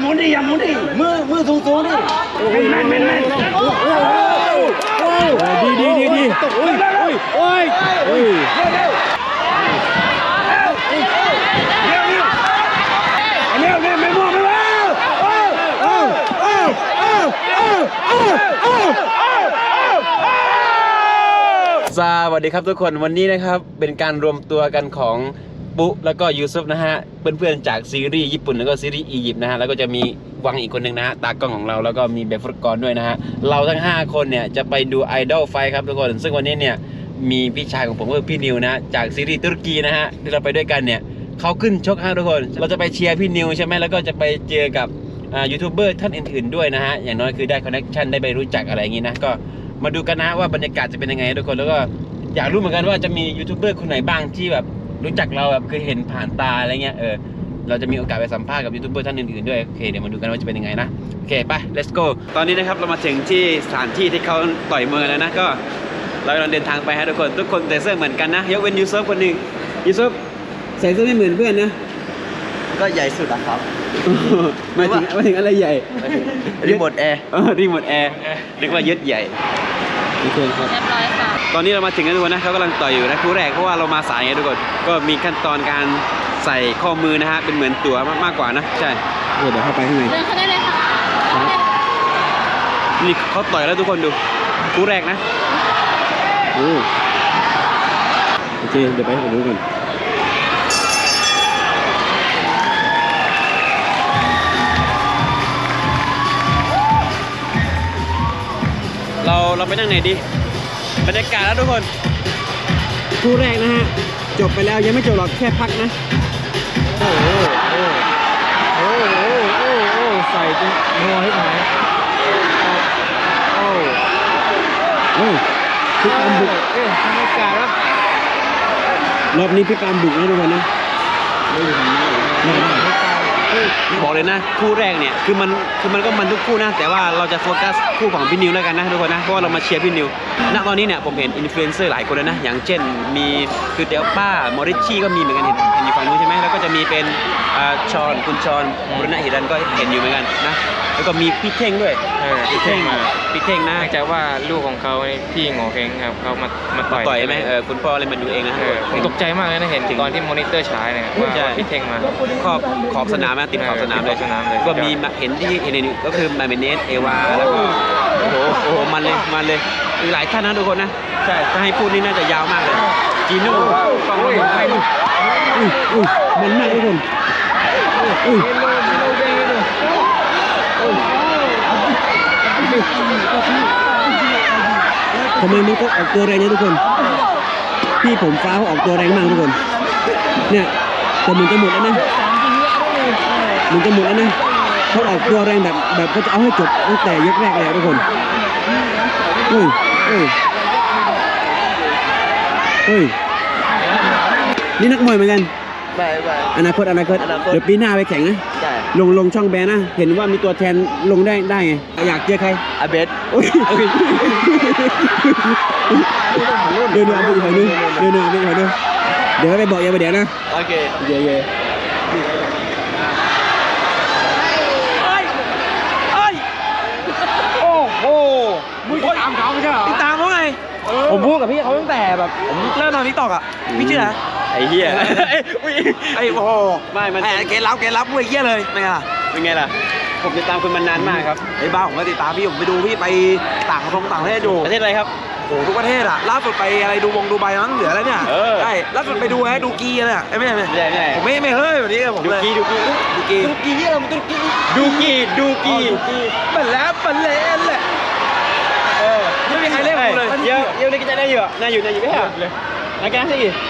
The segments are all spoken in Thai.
หมุนดิอย่าหมุนดิมือมือสูงสูงดิแม่นแม่นแม่นดีดีดีดีโอ้ยโอ้ยโอ้ยโอ้ยเร็วเร็วเร็วเร็วไม่มั่วไม่มั่วเอ้าเอ้าเอ้าเอ้าเอ้าเอ้าสวัสดีครับทุกคนวันนี้นะครับเป็นการรวมตัวกันของ ปุ๊แล้วก็ยูซุฟนะฮะเพื่อนๆจากซีรีส์ญี่ปุ่นแล้วก็ซีรีส์อียิปต์นะฮะแล้วก็จะมีวังอีกคนหนึ่งนะฮะตากล้องของเราแล้วก็มีเบฟฟุตกรด้วยนะฮะเราทั้ง 5 คนเนี่ยจะไปดูไอดอลไฟครับทุกคนซึ่งวันนี้เนี่ยมีพี่ชายของผมก็คือพี่นิวนะฮะจากซีรีส์ตุรกีนะฮะที่เราไปด้วยกันเนี่ยเขาขึ้นชกฮะทุกคน เราจะไปเชียร์พี่นิวใช่ไหมแล้วก็จะไปเจอกับอ่ายูทูบเบอร์ท่านอื่นๆด้วยนะฮะอย่างน้อยคือได้คอนเนคชั่นได้ไปรู้จักอะไรอย่างงี้นะก็มาดูกันนะว่าบรรยากาศจะเป็นยังไงทุกคนแล้วก็อยากรู้เหมือนกันว่าจะมียูทูบเบอร์คนไหนบ้างที่แบบ รู้จักเราแบบเคยเห็นผ่านตาอะไรเงี้ยเออเราจะมีโอกาสไปสัมภาษณ์กับยูทูบเบอร์ท่านอื่นๆด้วยโอเคเดี๋ยวมาดูกันว่าจะเป็นยังไงนะโอเคไป let's go ตอนนี้นะครับเรามาถึงที่สถานที่ที่เขาต่อยมวยแล้วนะก็เรากำลังเดินทางไปฮะทุกคนทุกคนใส่เสื้อเหมือนกันนะยกเว้นยูซุฟคนหนึ่งยูซุฟใส่เสื้อไม่เหมือนเพื่อนนะก็ใหญ่สุดอะครับมาถึงมาถึงอะไรใหญ่รีโมทแอร์เออรีโมทแอร์นึกว่ายึดใหญ่ทุกคนครับเรียบร้อยค่ะ ตอนนี้เรามาถึงแล้วทุกคนนะเขากำลังต่อยอยู่นะคู่แรกเพราะว่าเรามาสายไงทุกคนก็มีขั้นตอนการใส่ข้อมือนะฮะเป็นเหมือนตั๋วมากกว่านะใช่เดี๋ยวเข้าไปข้างในเดินเข้าได้เลยค่ะนี่เขาต่อยแล้วทุกคนดูคู่แรกนะโอ้โอเคเดี๋ยวไปให้ผมดูก่อนเราเราไปนั่งไหนดี บรรยากาศแล้วทุกคนคู่แรกนะฮะ จบไปแล้วยังไม่จบหรอกแค่พักนะ โอ้โหโอ้โหโอ้โหโอ้โหใส่จนงอให้หายโอ้โอ้พี่ปามบุกเอ๊ะบรรยากาศครับรอบนี้พี่ปามบุกนะทุกคนนะ บอกเลยนะ คู่แรกเนี่ยคือมันคือมันก็มันทุกคู่นะ แต่ว่าเราจะโฟกัสคู่ของพี่นิวแล้วกันนะทุกคนนะเพราะว่าเรามาเชียร์พี่นิวณตอนนี้เนี่ยผมเห็นอินฟลูเอนเซอร์หลายคนเลยนะ อย่างเช่นมีคือเตียวป้ามอริชี่ก็มีเหมือนกันเห็นอยู่ฝั่งนู้นใช่ไหมแล้วก็จะมีเป็น ชอนคุณชอนบุรณะหิรันก็เห็นอยู่เหมือนกันนะแล้วก็มีพี่เท่งด้วยเออพี่เท่งมาพี่เท่งนะเนื่องจากว่าลูกของเขานี่พี่โงอเฮงครับเขามามาต่อยต่อยไหมเออคุณพ่อเลยมาดูเองนะเออผมตกใจมากเลยนะเห็นตอนที่มอนิเตอร์ฉายเนี่ยว่าใช่ว่าพี่เท่งมาขอบขอบสนามนะติดขอบสนามเลยติดขอบสนามเลยก็มีมาเห็นที่เห็นในนี้ก็คือมาเมเนสเอวาแล้วก็โอ้โหโอ้โหมันเลยมันเลยมีหลายท่านนะทุกคนนะใช่ถ้าให้พูดนี่น่าจะยาวมากเลยจีโน่ฟังไม่ถึงใครดูอุ้ยอุ้ยมันมากทุกคนอุ้ย ทำไมมันก็ออกตัวแรงเนี่ยทุกคน พี่ผมฟ้าเขาออกตัวแรงมากทุกคน เนี่ยแต่มันจะหมดแล้วนะมันจะหมดแล้วนะเขาออกตัวแรงแบบแบบเขาจะเอาให้จบตั้งแต่ยกแรกเลยทุกคนเฮ้ยเฮ้ยเฮ้ยนี่นักมวยเหมือนกัน ไม่ไม่ อนาคตอนาคตอนาคต เดี๋ยวปีหน้าไปแข่งนะ ใช่ลงลงช่องแบนนะ เห็นว่ามีตัวแทนลงได้ได้ไง อยากเจอใครอาเบสโอ้ยโอเคเดินเดินเอาไปอีกหน่อยนึงเดินเดินเอาไปอีกหน่อยนึงเดี๋ยวไปบอกยายไปเดี๋ยวนะ โอเค เย่เย่โอ้โหมึงตามเขาไม่ใช่เหรอติดตามเขาไงผมพูดกับพี่เขาตั้งแต่แบบ ผมเริ่มทำทิกตอกอะ พี่ชื่ออะไร ไอ้เหี้ยไอ้โอ้โหไม่มันไอ้เกณฑ์รับเกณฑ์รับมวยเยี่ยเลยไม่ไงล่ะเป็นไงล่ะ ผมติดตามคุณมานานมากครับไอ้บ้าผมก็ติดตามพี่ผมไปดูพี่ไปต่างประเทศต่างประเทศดูประเทศอะไรครับโอ้โหทุกประเทศอะล่าสุดไปอะไรดูวงดูใบมั้งเหลืออะไรเนี่ยเออใช่ล่าสุดไปดูไอ้ดูกีอะไรอะไม่ใช่ไม่ไม่ใช่ไม่ใช่ผมไม่ไม่เฮ้ยแบบนี้กับผมดูเลยกีดูกีดูกีดูกีเยี่ยมดูกีดูกีดูกีมันแล้วมันเละแหละเออไม่มีใครเล่นกูเลยเยอะเยอะเลยก็จะได้อยู่น่าอยู่น่าอยู่ไม่ใช่เลยนักการสิกูไม่ได้จะได้อยู่อย่าไม่ได้เป็นเซอร์ไม่ได้ไม่ได้มาสมาเลมิกุมเสิร์ฟไม่เสิ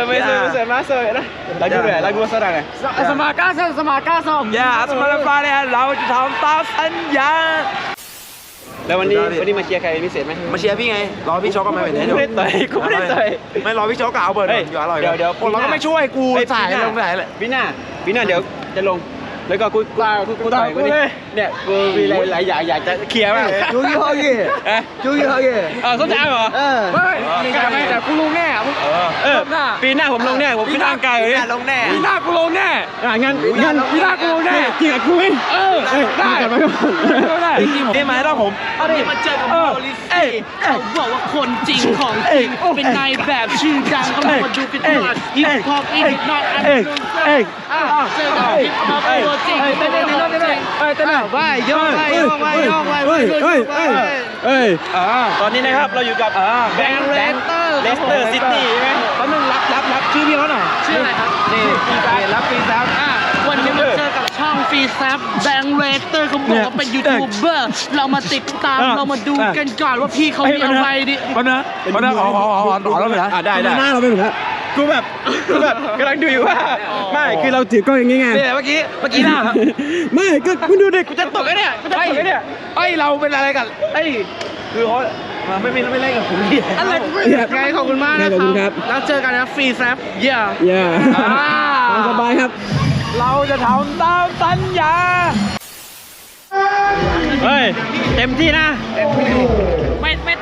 ร์ฟไม่เสิร์ฟมาเสิร์ฟนะ lagu dua lagu masa orang eh สมาก้าเซสมาก้าซอมอย่าสมาเลมิกุมเนี่ยเราจะทำตามสัญญาแล้ววันนี้วันนี้มาเชียร์ใครพิเศษไหมมาเชียร์พี่ไงรอพี่ช็อกก็มาเป็นกูไม่ได้ต่อยกูไม่ได้ต่อยไม่รอพี่ช็อกกับเอาเบิร์ดเฮ้ยอยู่อร่อยเดี๋ยวเดี๋ยวคนเราก็ไม่ช่วยกูเฮ้ยถ่ายปีหน้าลงไหนเลยพี่หน้าพี่หน้าเดี๋ยวจะลง แล้วก็กูกูกูต่อยกูนี่เนี่ยกูมีอะไรหลายอย่างอยากจะเคลียร์บ้างยูยี่ห้อเย่เอ๊ะยูยี่ห้อเย่เออสนใจเหรอเออเฮ้ยไม่ใช่ไม่แต่กูรู้แน่มึงเออเออรอบหน้าปีหน้าผมลงแน่ผมขึ้นร่างกายเลยลงแน่ปีหน้ากูลงแน่อะงั้นงั้นปีหน้ากูลงแน่จริงกับกูไหมเออเอ้ยได้มาก่อนมาก่อนได้จริงๆผมนี่มาต้องผมเอาดิมาเจอกับเออโมลิซี่ เขาบอกว่าคนจริงของจริงเป็นนายแบบชื่อดังก็มาดูกันหน่อยฮิปฮอปอีกนอตอันเอ้ยเอ้ยเจอกับฮิปฮอปตัวจริงเป็นในรอบนี้เอ้ยเต้นหน่อยไปโยกไปโยกไปโยกไปเฮ้ยเฮ้ยไปเฮ้ยเฮ้ยตอนนี้นะครับเราอยู่กับแบงค์เลสเตอร์เลสเตอร์ซิตี้ใช่ไหม แป๊บนึงรับรับรับชื่อพี่เขาหน่อยชื่ออะไรครับ นี่ฟีแซรับฟีแซอะวันนี้มาเจอกับช่องฟีแซแบงค์เรเตอร์เขาบอกว่าเป็นยูทูบเบอร์เรามาติดตามเรามาดูกันก่อนว่าพี่เขามีอะไรดิมันนะมันนะขอขอขอขอต่อแล้วเลยนะอะได้ได้หน้าเราไปหมดแล้วกูแบบกูแบบกำลังดูอยู่ว่าไม่คืคืออเราถือกล้องอย่างงี้ไงเนี่ยเมื่อกี้เมื่อกี้หน้าไม่ก็คุณดูเด็กกูจะตกไอ้เนี่ยกูจะตกไอ้เนี่ยเอ้ยเราเป็นอะไรกันเอ้ยคือเขา ไม่ไม่ไม่เล่นกับผมดิอะไรไงขอบคุณมากนะขอบคุณครับ แล้วเจอกันนะฟรีแซฟเย่อย่าอ่าสบายครับ เราจะทำตามสัญญา เฮ้ย เต็มที่นะไม่ไม่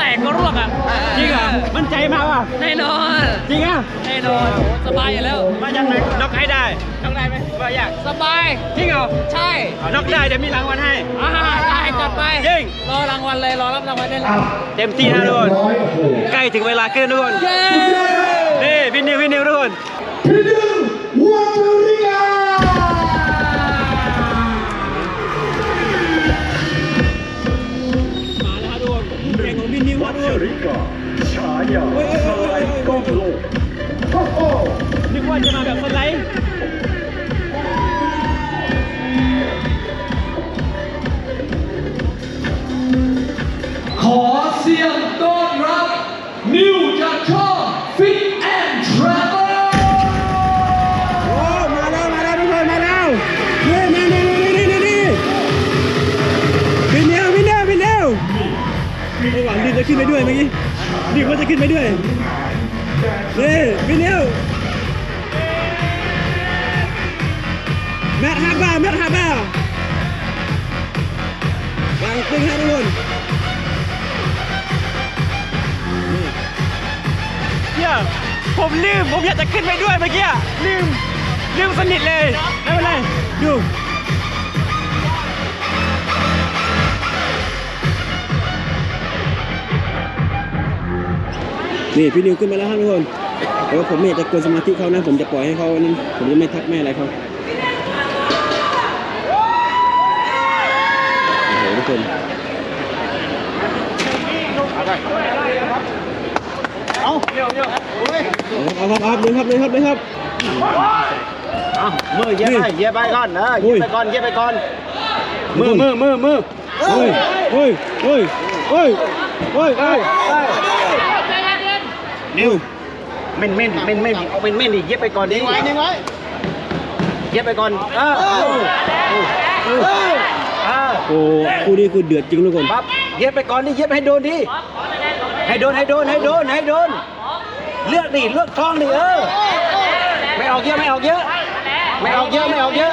แตกก็รวบอะจริงเหรอมั่นใจมากว่ะแน่นอนจริงอะแน่นอนโหสบายอยู่แล้วมายังไงน็อกให้ได้น็อกได้ไหมว่าอยากสบายจริงเหรอใช่น็อกได้เดี๋ยวมีรางวัลให้อ่าได้จัดไปจริงรอรางวัลเลยรอรับรางวัลได้เลยเต็มที่นะทุกคนใกล้ถึงเวลาขึ้นทุกคนเย้นี่พี่นิวพี่นิวทุกคนมา จะขึ้นไปด้วยเมื่อกี้ดินว่าจะขึ้นไปด้วยนี่พี่นิวแมทฮาบ้าแมทฮาบ้าวางตึงให้ทุกคนเฮียผมลืม ผมอยากจะขึ้นไปด้วยเมื่อกี้ลืม ลืมสนิทเลยไม่เป็นไรดู นี่พี่นิวขึ้นมาแล้วครับทุกคนแต่ว่าผมไม่อยากจะกวนสมาธิเขานะ ผมจะปล่อยให้เขานั่นผมจะไม่ทักไม่อะไรเขาโอ้โหทุกคนเอาเอาครับเอาครับเลยครับเลยครับเลยครับมือเย็บไปเย็บไปก่อนเอออุ้เย็ยบไปก่อนเย็บไปก่อนมือมือมือมือเฮ้ยเฮ้ยเฮ้ยเฮ้ยเฮ้ย เฮ้ยนิวเม่นเม่นเม่นเม่นเอาเป็นเม่นดิเย็บไปก่อนดิไว้นี่ไว้เย็บไปก่อนเออเออเออโอ้คู่นี้คือเดือดจริงทุกคนปั๊บเย็บไปก่อนดิเย็บให้โดนดิให้โดนให้โดนให้โดนให้โดน เลือกดิเลือกท้องดิเออไม่ออกเยอะไม่ออกเยอะ ไม่ออกเยอะไม่ออกเยอะ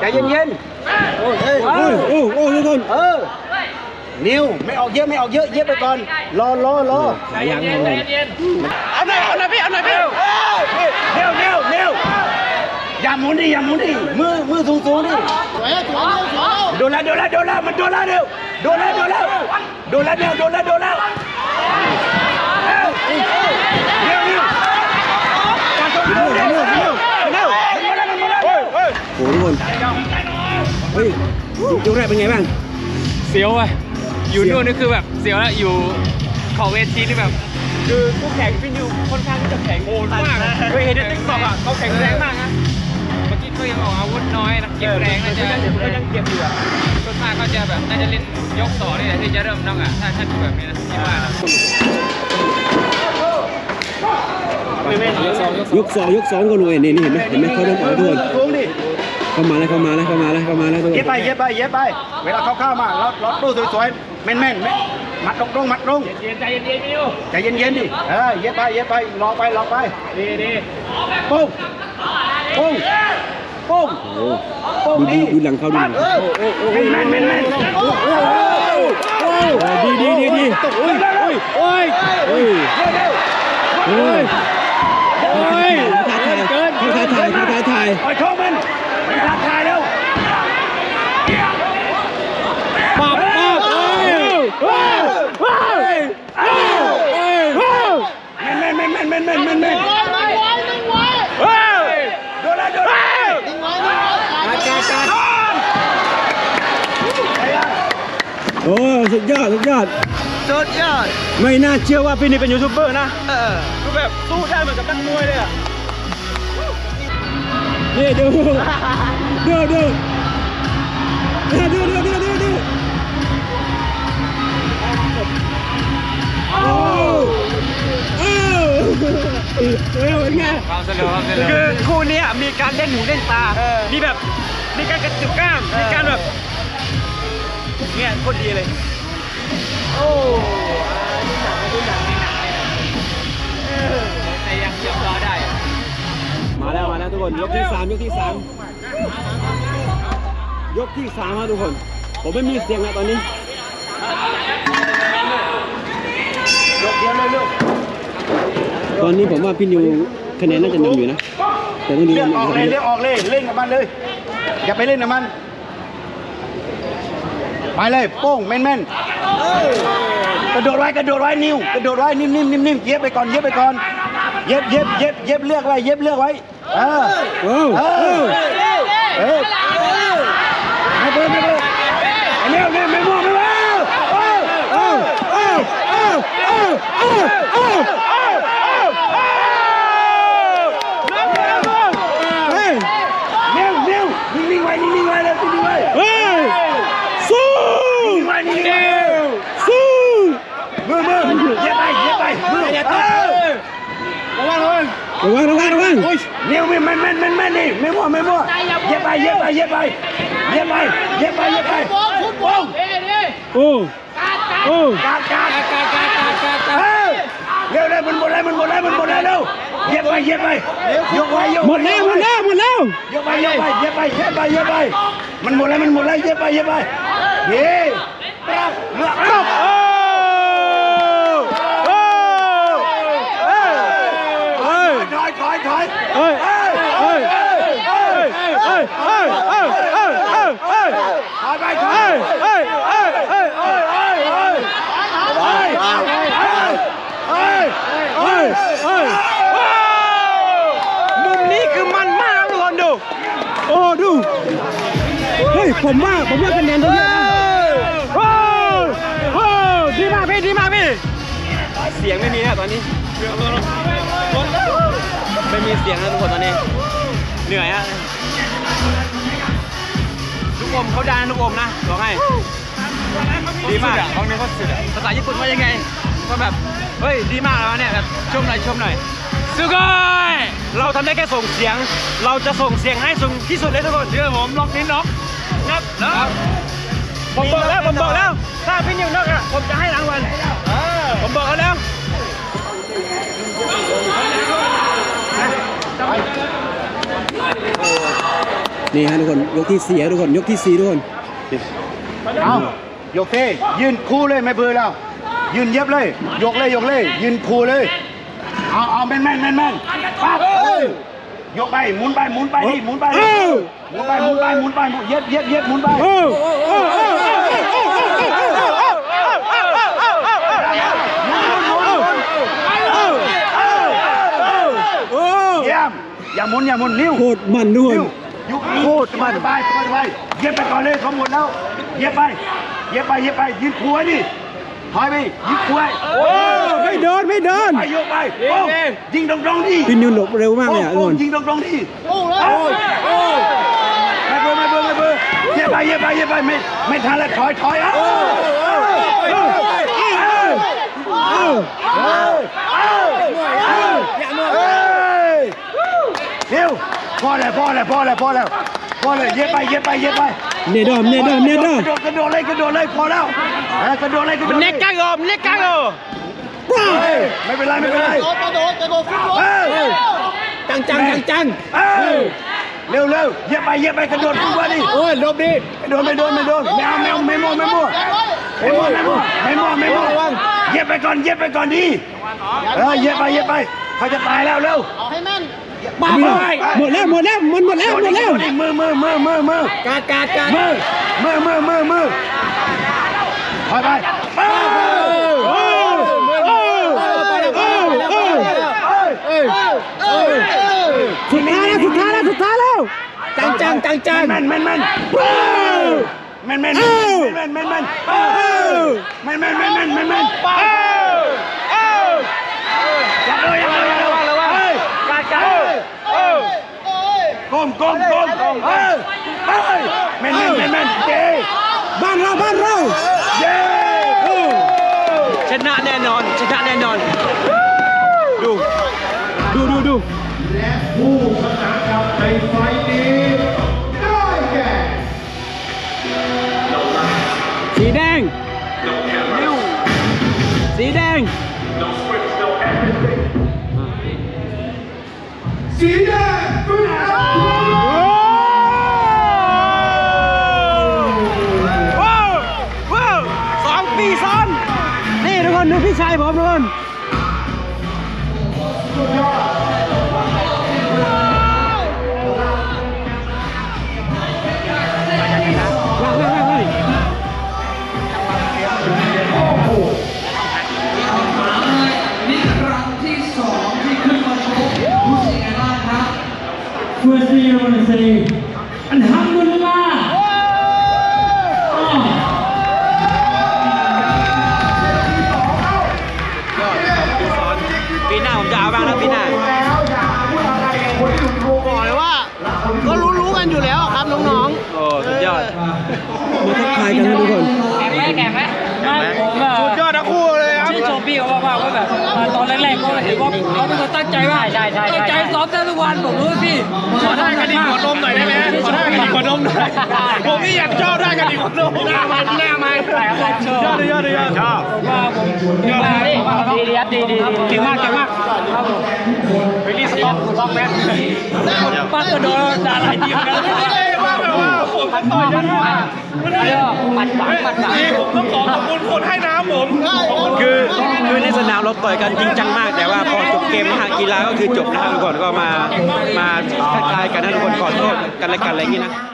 ใจเย็นเย็นๆโอ้ยเอ้ยโอ้โอ้โอ้ทุกคนเออ นิวไม่ออกเยอะไม่ออกเยอะเย็บไปก่อน รอรอรอขายยางทุกคนเอาหน่อยเอาหน่อยพี่เอาหน่อยพี่เร็วเร็วเร็วอย่าหมุนดิอย่าหมุนดิมือมือสูงสูงดิโดนแล้วโดนแล้วโดนแล้วมันโดนแล้วเร็วโดนแล้วโดนแล้วโดนแล้วเร็วโดนแล้วโดนแล้วเร็วเร็วเร็วการต้องเร็วเร็วเร็วเร็วเร็วมันมาแล้วมันมาแล้วเฮ้ยโอ้ทุกคนเฮ้ยยกแรกเป็นไงบ้างเสียวอะ อยู่นู่นนี่คือแบบเสียวแล้วอยู่ขอบเวทีนี่แบบ คือคู่แข่งพี่นิวค่อนข้างที่จะแข็งโหดมากเคยเห็นในติ๊กต็อกอะเขาแข็งแรงมากนะเมื่อกี้เขายังออกอาวุธน้อยนะเก็บแรงน่าจะก็ยังเก็บอยู่อะส่วนมากเขาจะแบบน่าจะเล่นยกต่อนี่แหละที่จะเริ่มน้องอะถ้าถ้าดูแบบนี้นะคิดว่านะยกสองยกสองก็รวยนี่นี่เห็นไหมเห็นไหมเขาเริ่มออกทุกคนสูงดิ เข้ามาแล้วเข้ามาแล้วเข้ามาแล้วเข้ามาแล้วเย็บไปเย็บไปเย็บไป เวลาเขาเข้ามาเราเราตู้สวยๆแม่นแม่นมัดตรงตรงมัดตรงใจเย็นๆดิวใจเย็นเดิเออเย็บไปเย็บไปรอไปรอไปดีดีปุ้งปุ้งปุ้งปุ้งดีดูหลังเขาดูหลังแม่นแม่นแม่นแม่นโอ้โหโอ้โหดีดีดีดีโอ้ยโอ้ยโอ้ยโอ้ยโอ้ยโอ้ยอุ้กินเยาท้ยาทายอุ้ยาท้ยอุ้ยอุ้ยอุ้ยอุ้ยอุ้ยอุ้ยอุ้ยอุ้ยอุ้ยาทาย สุดยอดสุดยอด สุดยอด ไม่น่าเชื่อว่าพี่นี่เป็นยูทูบเบอร์นะเออคือแบบสู้ได้เหมือนกับนักมวยเลยอะนี่ดูดูดูดูดูดูดูดูดูโอ้โอ้เออเป็นไงความสนุกความสนุกคือคู่เนี้ยมีการเล่นหูเล่นตามีแบบมีการกระจุกกล้ามมีการแบบเนี่ยโคตรดีเลย แต่ยังยอมรอได้ มาแล้วมาแล้วทุกคน ยกที่สามยกที่สามยกที่สามครับทุกคน ผมไม่มีเสียงแล้วตอนนี้ ยกเดียวเลยลูกตอนนี้ผมว่าพี่นิวคะแนนน่าจะนำอยู่นะ แต่ต้องดูเลือกว่าออกเลยเลือกออกเลย เล่นกับมันเลย อย่าไปเล่นกับมัน ไปเลยโป้งแม่นแม่นกระโดดไว้กระโดดไว้นิ้วกระโดดไว้นิ่มนิ่มนิ่มนิ่มเย็บไปก่อนเย็บไปก่อน เย็บเย็บเย็บเย็บเลือกไว้เย็บเลือกไว้เออโอ้เอโอ้อเอ งระวังระวังเร็วไม่ไม่ไม่ไม่ไม่นี่ไม่มั่วไม่มั่วเย็บไปเย็บไปเย็บไปเย็บไปเย็บไปเย็บไปโป้งโอ้โอ้กาดกาดกาดกาดกาดกาดกาดเร็วเร็วมันหมดแล้วมันหมดแล้วมันหมดแล้วเร็วเย็บไปเย็บไปยกไว้ยกหมดแล้วหมดแล้วหมดแล้วเย็บไปเย็บไปเย็บไปเย็บไปเย็บไปมันหมดแล้วมันหมดแล้วเย็บไปเย็บไปเย้ครับเลือกครับ โอ้โอ้เอ้ยเอ้ย ถ อยถอยถอยเอ้ยเอ้ยเอ้ยเอ้ยเอ้ยเอ้ยเอ้ยเอ้ยเอ้ยเอ้ยถอยไปถอเอ้ยยเอ้ยเอ้ยเอ้ยเอ้ยเอ้ยเอ้ยเฮ้ยเฮ้ยเฮ้ยเอ้ยเอ้ยมุมนี้คือมันมากทุกคนดูโอ้ดูเฮ้ยผมว่าผมว่าคะแนนเยอะนะโอ้โอ้ดีมากพี่ดีมากพี่เสียงไม่มีนะตอนนี้ ไม่มีเสียงนะทุกคนตอนนี้ เหนื่อยฮะลูกอมเขาดังลูกอมนะบอกให้ดีมากห้องนี้ก็สุดอะภาษาญี่ปุ่นว่ายังไงก็แบบเฮ้ยดีมากแล้วเนี่ยแบบชมหน่อยชมหน่อยสุโกยเราทำได้แค่ส่งเสียง เราจะส่งเสียงให้สูงที่สุดเลยทุกคนเชื่อผมล็อกนิ้นน็อกนับนะผมบอกแล้วผมบอกแล้ว ถ้าพี่นิวนอกอะผมจะให้รางวัลผมบอกเขาแล้ว นี่ฮะทุกคนยกที่สี่ทุกคนยกที่สี่ทุกคนเอายกเท่ยืนคู่เลยไม่เบื่อแล้ว ยืนเย็บเลย ยกเลยยกเลย ยืนคู่เลย เอาเอาแม่นแม่นแม่นแม่นปั๊บยกไปหมุนไปหมุนไปดิหมุนไปดิหมุนไปหมุนไปหมุนไปหมุนเย็บเย็บเย็บหมุนไป โอ้โอ้โอ้โอ้โอ้ เยี่ยม อย่าหมุนอย่าหมุนนิ้วโคตรมันทุกคนนิ้วยุบโคตรมันไปไปไปเย็บไปก่อนเลยเขาหมดแล้ว เย็บไปเย็บไปเย็บไปยืนคู่ไว้ดิถอยไปยืนคู่ไว้โอ้ไม่โดนไม่โดนไปยกไปโอ้ยิงตรงๆดิพี่นิวหลบเร็วมากเลยอะทุกโอ้คนยิงตรงๆดิโอ้โอ้โอ้ไม่เบื่อไม่เบื่อไม่เบื่อเย็บไปเย็บไปเย็บไปไม่ไม่ทันแล้วถอยถอยอะ พอแล้วพอแล้วพอแล้วพอแล้วพอแล้วเย็บไปเย็บไปเย็บไปเนดอมเนดอมเนดอมกระโดดกระโดดเลยกระโดดเลยพอแล้วกระโดดเลยกระโดดเน็กกังอมเน็กกังอไม่เป็นไรไม่เป็นไรกระโดดกระโดดขึ้นรถจังจังจังจังเร็วเร็วเย็บไปเย็บไปกระโดดขึ้นมาดิโอ้ยโดนดิไม่โดนไม่โดนไม่โดนไม่เอาไม่เอาไม่โม่ไม่โม่ไม่โม่ไม่โม่ไม่โม่ไม่โมั่วเย็บไปก่อนเย็บไปก่อนดิเออเย็บไปเย็บไปเขาจะตายแล้วเร็วให้แม่น บ้าไยหมดแล้วหมดแล้วมันหมดแล้วหมดแล้วมือมือมือมือมือกาดกาดกาดมือมือมือมือมือไปไปไปสุดท้ายแล้วสุดท้ายแล้วสุดท้ายแล้วจังจังจังจังแม่นแม่นแม่นแม่นแม่นแม่นแม่นแม่นแม่นแม่นแม่นแม่นแม่น ก้มก้มก้มเฮ้ยเฮ้ยแม่นแม่นแม่นแม่นเจบ้านเราบ้านเราเย้ชนะแน่นอนชนะแน่นอน ดู ดูดูดูผู้ชนะครับในไฟล์นี้ คนดูพี่ชายผมทุกคนว้าวว้าวว้าวว้าวนี่ครั้งที่สองที่ขึ้นมาชกรู้สึกยังไงบ้างครับ Firstly, I want to say, Alhamdulillah. ก็รู้ๆกันอยู่แล้วครับน้องโอ้สุดยอดมาทักทายกันนะทุกคนแข่งไหมแข่งไหมไม่ผมแบบสุดยอดทั้งคู่เลยครับชื่นชมพี่เขามากๆว่าแบบมาตอนแรกๆก็เห็นว่าเขาเป็นคนตั้งใจมากตั้งใจซ้อมแทบทุกวันผมรู้ว่าพี่ขอได้กันดีขอนมหน่อยได้ไหมขอได้กันดีขอนมหน่อยผมนี่อยาก นดีขอนมหน้าม้หน้าม้ชอบยอดเลยยอดเลยยอดชอบว่าผมดีดีครับดีดีเก่งมากเก่งมากครับผมไปรีสต็อกสต็อกแมนป้าก็โดนด่าหลายทีเหมือนกันว่าแบบว่าผมต้องต่อยยันว่าปัดหวังปัดหวังนี่ผมต้องขอขอบคุณคนให้น้ำผมคือคือในสนามเราต่อยกันจริงจังมาก แต่ว่าพอจบเกมมหากีฬาก็คือจบนะครับทุกคนก็มามาทักทายกันนะทุกคนขอโทษกันและกันอะไรอย่างนี้นะ